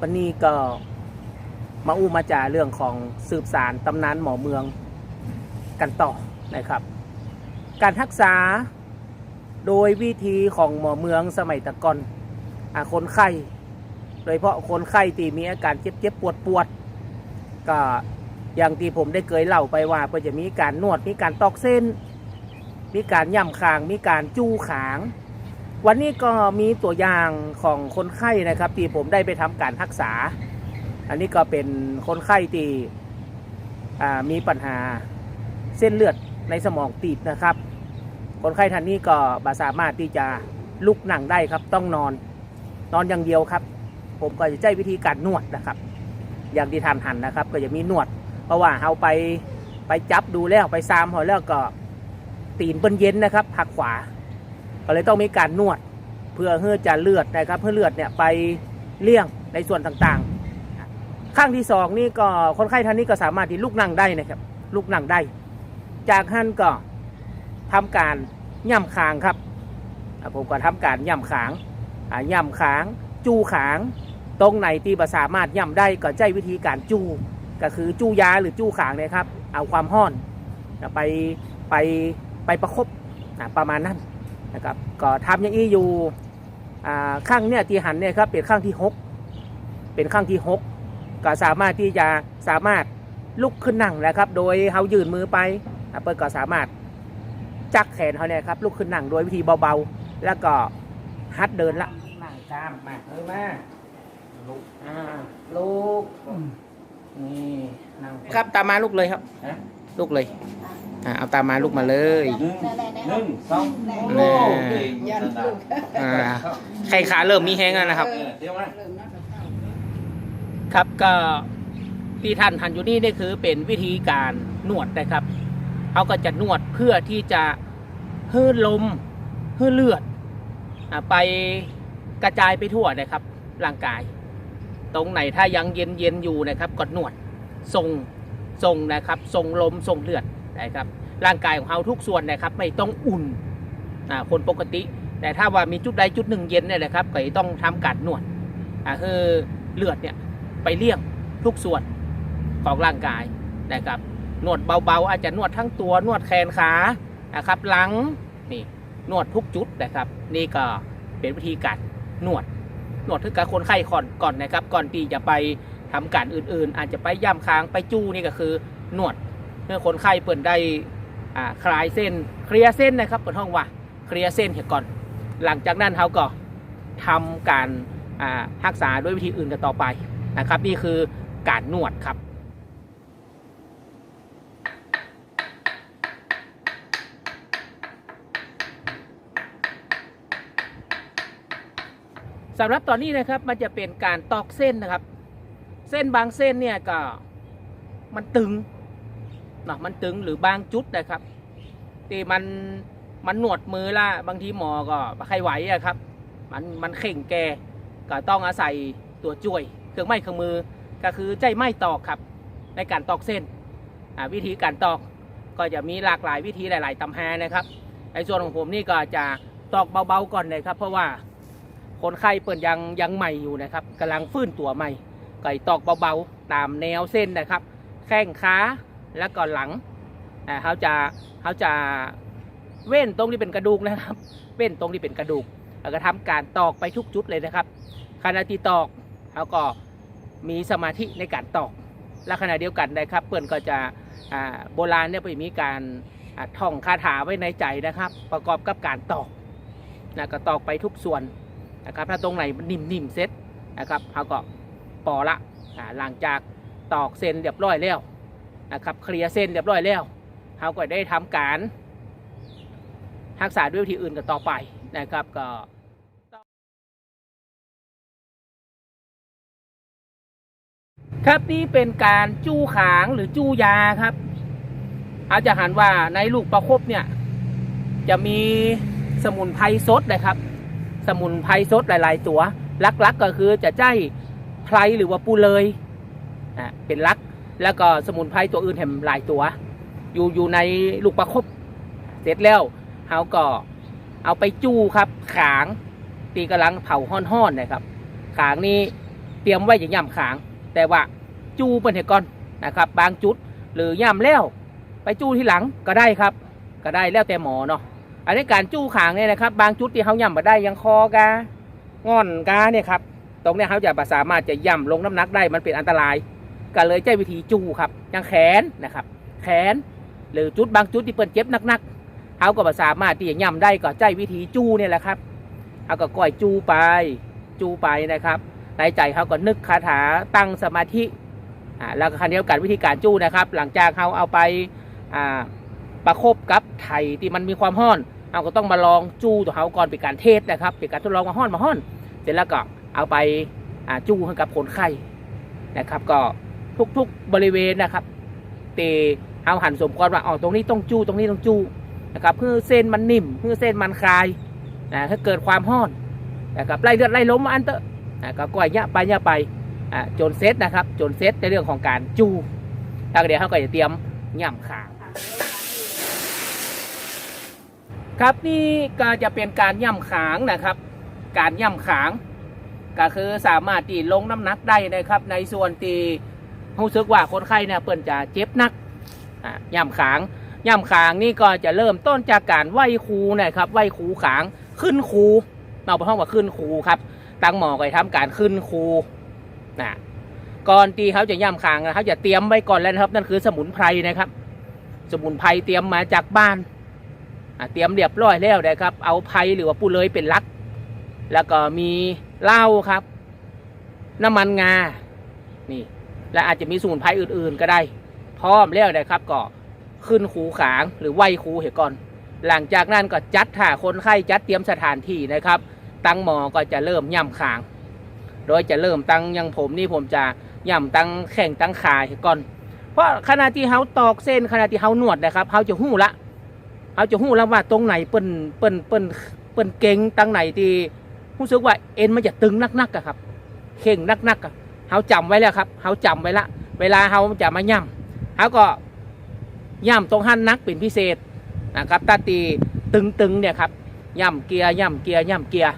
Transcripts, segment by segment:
วันนี้ก็มาอู้มาจ่าเรื่องของสืบสารตำนานหมอเมืองกันต่อนะครับ การรักษาโดยวิธีของหมอเมืองสมัยตะก่อนอาคนไข้ โดยเฉพาะคนไข้ที่มีอาการเจ็บเจ็บปวดปวดก็อย่างที่ผมได้เคยเล่าไปว่าก็จะมีการนวดมีการตอกเส้น มีการย่ำคาง มีการจู้ขาง วันนี้ก็มีตัวอย่างของคนไข้นะครับที่ผมได้ไปทำการรักษา อันนี้ก็เป็นคนไข้ที่มีปัญหาเส้นเลือดในสมองตีบนะครับ คนไข้ท่านนี้ก็บาสามารถที่จะลุกนั่งได้ครับ ต้องนอน นอนอย่างเดียวครับ ผมก็จะใช้วิธีการนวดนะครับ อย่างที่ทานหันนะครับ ก็จะมีนวด เพราะว่าเอาไปไปจับดูแล้วไปซามเขาแล้วก็ตีนเปิ้นเย็นนะครับหักขวา ก็เลยต้องมีการนวด เพื่อเพื่อจะเลือดนะครับเพื่อเลือดเนี่ยไปเลี่ยงในส่วนต่างๆ ข้างที่สองนี่ก็คนไข้ท่านนี้ก็สามารถที่ลุกนั่งได้นะครับลุกนั่งได้ จากท่านก็ทำการย่ำคางครับผมก็ทำการย่ำขางอ่าย่ำขาง จูขาง ตรงไหนที่บ่สามารถย่ำได้ก็ใช้วิธีการจูก็คือจูยาหรือจูขางนี่ยครับ เอาความห้อนไปไปไปประคบประมาณนั้น นะครับก็ทำอย่างนี้อยู่อ่าข้างเนี่ยที่หันเนี่ยครับเป็นข้างที่หกเป็นข้างที่หกก็สามารถที่จะสามารถลุกขึ้นนั่งแล้วครับ โดยเขายืนมือไปอ่าเปิดก็สามารถจักแขนเขาเนี่ยครับลุกขึ้นนั่งโดยวิธีเบาๆ แล้วก็ฮัดเดินละนั่งกล้ามมาเออมาลุกอ่าลุกนี่นั่งครับตามมาลุกเลยครับฮะ ลุกเลยอ่าเอาตามมาลุกมาเลยหนึ่งหนึ่งสองแน่โอ้เก่งขนาดอ่าใครขาเริ่มมีแห้งแล้วนะครับเออเดี๋ยวมาครับก็ที่ท่านทันอยู่นี่นี่คือเป็นวิธีการนวดนะครับเขาก็จะนวดเพื่อที่จะให้ลมให้เลือดอาไปกระจายไปทั่วนะครับ ร่างกาย ตรงไหนถ้ายังเย็นเย็นๆอยู่นะครับก็นวดส่ง ส่งนะครับส่งลมส่งเลือดนะครับร่างกายของเขาทุกส่วนนะครับไม่ต้องอุ่นคนปกติ แต่ถ้าว่ามีจุดใดจุดหนึ่งเย็นเนี่ยนะครับก็ต้องทำการนวดคือเลือดเนี่ยไปเลี่ยงทุกส่วนของร่างกายนะครับนวดเบาๆ อาจจะนวดทั้งตัวนวดแขนขานะครับหลังนี่นวดทุกจุดนะครับ นี่ก็เป็นวิธีการนวดนวดทึกกับคนไข้ก่อนก่อนนะครับ ก่อนที่จะไป ทำการอื่นๆ อาจจะไปย่ำค้างไปจู้นี่ก็คือนวดเพื่อคนไข้เปิดได้คลายเส้นเคลียร์เส้นนะครับเปิดห้องว่าเคลียร์เส้นเสียก่อน หลังจากนั้นเขาก็ทำการรักษาด้วยวิธีอื่นกันต่อไปนะครับ นี่คือการนวดครับสำหรับตอนนี้นะครับมันจะเป็นการตอกเส้นนะครับ เส้นบางเส้นเนี่ยก็มันตึงเนาะมันตึงหรือบางจุดนะครับที่มันมันหนวดมือละบางทีหมอก็ใครไหวอะครับ มันมันเข่งแกก็ต้องอาศัยตัวช่วย เครื่องไม้เครื่องมือก็คือใจไม้ตอกครับ ในการตอกเส้นวิธีการตอกก็จะมีหลากหลายวิธีหลาย ๆตำแหนะครับในส่วนของผมนี่ก็จะตอกเบาๆก่อนเลยครับ เพราะว่าคนไข้เปิดยังยังใหม่อยู่นะครับกำลังฟื้นตัวใหม่ ไก็ให้ตอกเบาๆ ตามแนวเส้นนะครับ แข้งขาแล้วก็หลังเขาจะเขาจะเว้นตรงที่เป็นกระดูกนะครับ เว้นตรงที่เป็นกระดูกแล้วก็ทำการตอกไปทุกจุดเลยนะครับขณะที่ตอกเขาก็มีสมาธิในการตอกและขณะเดียวกันนะครับ เพื่อนก็จะโบราณเนี่ยไปมีการท่องคาถาไว้ในใจนะครับ ประกอบกับการตอกนะก็ตอกไปทุกส่วนนะครับ ถ้าตรงไหนมันนิ่มๆเซ็ตนะครับเขาก็ ปอละหลังจากตอกเส้นเรียบร้อยแล้วนะครับเคลียร์เส้นเรียบร้อยแล้วเขาก็ได้ทำการรักษาด้วยวิธีอื่นกันต่อไปนะครับก็ครับนี่เป็นการจู้ขางหรือจู้ยาครับ อาจจะหันว่าในลูกประคบเนี่ย จะมีสมุนไพรสดนะครับ สมุนไพรสดหลาย ๆ ตัวลักๆก็คือจะใจ ไพรหรือว่าปูเลยอะเป็นลัก แล้วก็สมุนไพรตัวอื่นแถมหลายตัว อยู่อยู่ในลูกประคบ เสร็จแล้วเขาก็เอาไปจู้ครับ ขาง ตีกำลังเผาห้อนๆนะครับ ขางนี้เตรียมไว้อย่างย่ำขาง แต่ว่าจูเปิ้นให้ก่อนนะครับ บางจุดหรือย่ำแล้ว ไปจูที่หลังก็ได้ครับ ก็ได้แล้วแต่หมอเนาะอันนี้การจู้ขางเนี่ยนะครับ บางจุดที่เขาย่ำมาได้ยังคอกางอนกาเนี่ยครับ ตรงนี้เขาจะสามารถจะย่ำลงน้ำหนักได้มันเป็นอันตราย ก็เลยใช้วิธีจูครับอย่างแขนนะครับ แขนหรือจุดบางจุดที่เปิ้นเจ็บนักๆเขาก็สามารถที่จะย่ำได้ก็ใช้วิธีจูเนี่ยแหละครับเขาก็ก้อยจูไปจูไปนะครับในใจเขาก็นึกคาถาตั้งสมาธิอ่าแล้วก็คันเดียวกันวิธีการจู้นะครับ หลังจากเขาเอาไปอ่าประคบกับไถ่ที่มันมีความห้อนเราก็ต้องมาลองจู้ตัวเขาก่อนเป็นการเทสนะครับเป็นการทดลองมาห้อนมาห้อน เสร็จแล้วก็ เอาไปจูให้กับคนไข้นะครับ ก็ทุกๆบริเวณนะครับเตเอาหันสมควรว่าอ๋อตรงนี้ต้องจูตรงนี้ต้องจูนะครับเพื่อเส้นมันนิ่มเพื่อเส้นมันคลายนะถ้าเกิดความห้อนนะครับไล่เลือดไล่ล้มอันเตอะอะก็ก้อยเนี้ยไปเนี้ยไปอะจนเซตนะครับจนเซตในเรื่องของการจูแล้วเดี๋ยวเขาก็จะเตรียมย่ำขางครับนี่ก็จะเป็นการย่ำขางนะครับ การย่ำขาง ก็คือสามารถตีลงน้ำหนักได้นะครับ ในส่วนตีรู้สึกว่าคนไข้เนี่ยเปิ่นจะเจ็บนักอะย่ำขางย่ำขางนี่ก็จะเริ่มต้นจากการไหวคูนะครับไหวคูขางขึ้นคูเราไปห้องว่าขึ้นคูครับตั้งหมอก็จะทำการขึ้นครูนะก่อนที่เขาจะย่ำคางนะเขาจะเตรียมไว้ก่อนแล้วนะครับ นั่นคือสมุนไพรนะครับ สมุนไพรเตรียมมาจากบ้านเตรียมเรียบร้อยแล้วนะครับ เอาไพรหรือว่าปูเลยเป็นลัก แล้วก็มีเหล้าครับ น้ำมันงา นี่ และอาจจะมีสมุนไพรอื่นๆ ก็ได้ พร้อมแล้วนะครับก็ขึ้นคูขางหรือไหวคูเหก่อน หลังจากนั้นก็จัดถ่าคนไข้จัดเตรียมสถานที่นะครับ ตั้งหมอก็จะเริ่มย่ำคาง โดยจะเริ่มตั้งอยังผมนี่ผมจะย่ำตั้งแข่งตั้งขาให้ก่อน เพราะขณะที่เขาตอกเส้นขณะที่เขาหนวดนะครับเขาจะหู้ละเขาจะหู้แล้วว่าตรงไหนเปิ้นเปิ้นเปิ้นเปิ้นเก่งตั้งไหนที่ รู้สึกว่าเอ็นมันจะตึงนักๆอะครับ เข่งนักๆอะเขาจำไว้แล้วครับเขาจำไว้ละ เวลาเขาจะมาย่ำเขาก็ย่ำตรงหันนักเป็นพิเศษนะครับตาตีตึงๆเนี่ยครับย่ำเกียร์ย่ำเกียร์ย่ำเกียร์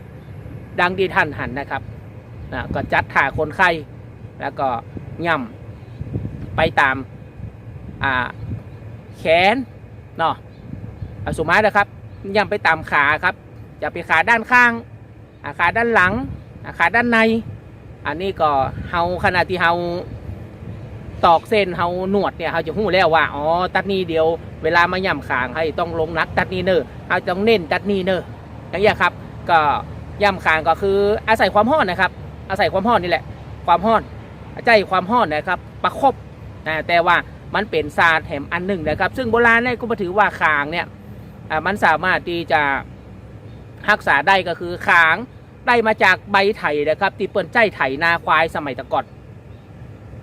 ดังที่ท่านหันนะครับนะก็จัดถ่าคนไข้แล้วก็ย่ำไปตามอ่าแขนเนาะอสุดท้ายนะครับย่ำไปตามขาครับจะไปขาด้านข้าง อาขารด้านหลัง อาขารด้านใน อันนี้ก็เฮาขณะที่เฮาตอกเส้นเฮาหนวดเนี่ยเฮาจะหู้แล้วว่าอ๋อตัดนี้เดียวเวลามาย่ำขางให้ต้องลงนักตัดนี้เนอเฮาต้องเน้นตัดนี้เนออย่างเงี้ยครับ ก็ย่ำคางก็คืออาศัยความห้อนนะครับ อาศัยความห้อนนี่แหละ ความห้อนใจความห้อนนะครับ ประคบนะแต่ว่ามันเป็นศาสตร์แถมอันหนึ่งนะครับ ซึ่งโบราณเนี่ยก็มาถือว่าคางเนี่ยมันสามารถที่จะรักษาได้ก็คือคาง ได้มาจากใบไผ่นะครับที่เปิ้นใจไถนาควายสมัยตะกอน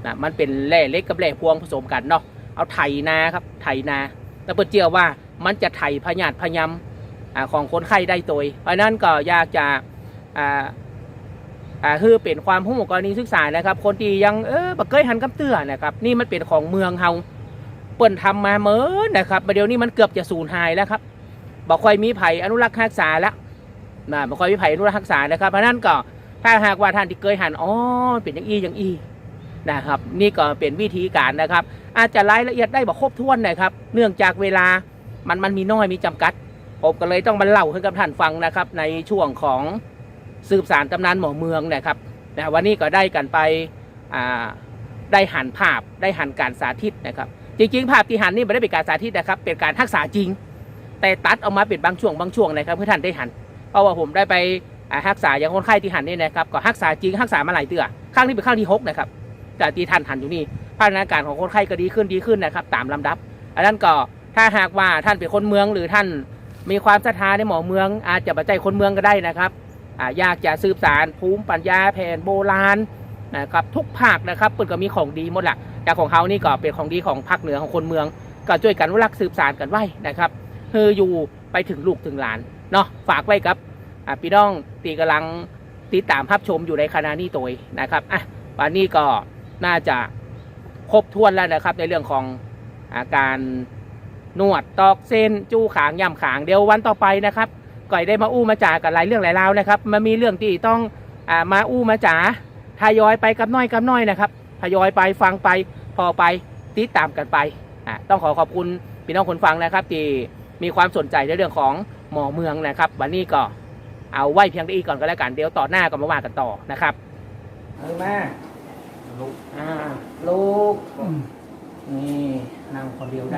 นะมันเป็นแร่เล็กกับแร่พวงผสมกันเนาะเอาไถนาครับไถนา แต่เปิ้นเชื่อว่ามันจะไถพยาธิพยำของคนไข้ได้ตัวเพราะนั้นก็อยากจะอ่าอ่าคือเป็นความผู้กรณีศึกษานะครับ คนที่ยังเออบักเกยหันกับเตื้อนะครับ นี่มันเป็นของเมืองเฮาเปิ้นทำมาเมินนะครับประเดี๋ยวนี้มันเกือบจะสูญหายแล้วครับบอกค่อยมีไผ่อนุรักษ์รักษาแล้ว นะบอกค่อยมีไผอนุรักษ์รักษานะครับเพราะนั้นก็ถ้าหากว่าท่านที่เคยหันอ๋อเป็นอย่างอีอย่างอีนะครับ นี่ก็เป็นวิธีการนะครับ อาจจะรายละเอียดได้บอกครบถ้วนนะครับ เนื่องจากเวลามันมันมีน้อยมีจำกัดผมก็เลยต้องมาเล่าให้กับท่านฟังนะครับ ในช่วงของสืบสารตำนานหมอเมืองนะครับนะวันนี้ก็ได้กันไปอ่าได้หันภาพได้หันการสาธิตนะครับ จริงๆ ภาพที่หันนี่ไม่ได้เป็นการสาธิตนะครับ เป็นการทักษะจริง แต่ตัดออกมาเป็นบางช่วงบางช่วงนะครับเพื่อท่านได้หัน เพราะว่าผมได้ไปอ่ารักษาอย่างคนไข้ที่หันนี่นะครับก็รักษาจริงรักษามาหลายเตือครั้งนี้เป็นครั้งที่หกนะครับแต่ที่ท่านหันอยู่นี่พัฒนาการของคนไข้ก็ดีขึ้นดีขึ้นนะครับ ตามลำดับ อันนั้นก็ถ้าหากว่าท่านเป็นคนเมืองหรือท่านมีความศรัทธาในหมอเมือง อาจจะปัจจัยคนเมืองก็ได้นะครับอ่าอยากจะสืบสารภูมิปัญญาแผนโบราณนะครับทุกภาคนะครับเปิดก็มีของดีหมดแหละแต่ของเขานี่ก็เป็นของดีของภาคเหนือของคนเมือง ก็ช่วยกันรักสืบสารกันไว้นะครับคืออยู่ไปถึงลูกถึงหลาน เนาะฝากไว้ครับพี่น้องตีกำลังติดตามภาพชมอยู่ในคณะนี้ตัวนะครับอะวันนี้ก็น่าจะครบถ้วนแล้วนะครับ ในเรื่องของอาการนวดตอกเส้นจู้ขางย่ำขางเดี๋ยววันต่อไปนะครับก่อยได้มาอู้มาจ่ากับหลายเรื่องหลายราวนะครับมันมีเรื่องที่ต้องอามาอู้มาจ่าทยอยไปกับน้อยกับน้อยนะครับทยอยไปฟังไปพอไปติดตามกันไปอะต้องขอขอบคุณพี่น้องคนฟังนะครับ ที่มีความสนใจในเรื่องของ หมอเมืองนะครับ วันนี้ก็เอาไว้เพียงได้อีกก่อนก็แล้วกันเดี๋ยวต่อหน้าก็มาว่ากันต่อนะครับเอามาลูกอ่าลูกนี่นั่งคนเดียวได้